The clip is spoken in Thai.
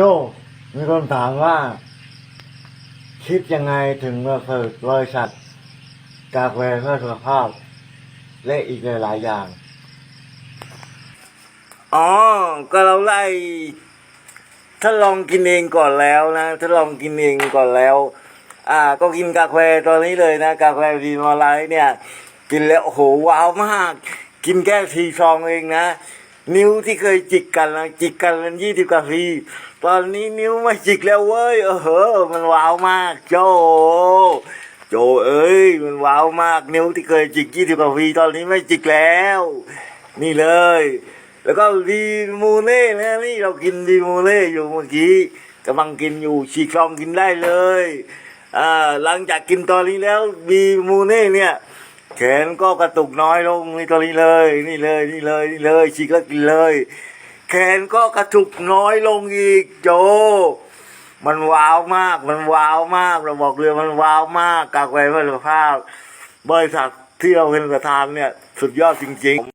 โจมีคนถามว่า คิดยังไงถึงมาเปิดบริษัทกาแฟเพื่อสุขภาพ และอีกหลายๆอย่าง อ๋อ ก็เราไล่ถ้าลองกินเองก่อนแล้วนะถ้าลองกินเองก่อนแล้ว อ่า ก็กินกาแฟตอนนี้เลยนะ กาแฟดีมาไลท์เนี่ย กินแล้วโอ้โหว้าวมาก กินแค่ทีซองเองนะ นิ้วที่เคยจิกกันนะจิกกันเป็นยี่สิบกว่าทีตอนนี้นิ้วไม่จิกแล้วเว้ยเออเหอมันว้าวมากโจโจเอ้ยมันว้าวมาก นิ้วที่เคยจิกยี่สิบกว่าทีตอนนี้ไม่จิกแล้ว นี่เลย แล้วก็ดีมูเล่นะนี่เรากินดีมูเล่อยู่เมื่อกี้กำลังกินอยู่ฉีกซองกินได้เลยอ่าหลังจากกินตอนนี้แล้วดีมูเน่เนี่ย แขนก็กระตุกน้อยลงนี่ตอนนี้เลย นี่เลยนี่เลยนี่เลยฉีกแล้วกินเลย แขนก็กระตุกน้อยลงอีกโจ มันว้าวมาก มันว้าวมาก เราบอกเลยมันว้าวมากกากไว้เพื่อสภาพ บริษัทที่เราเป็นประธานเนี่ย สุดยอดจริง ๆ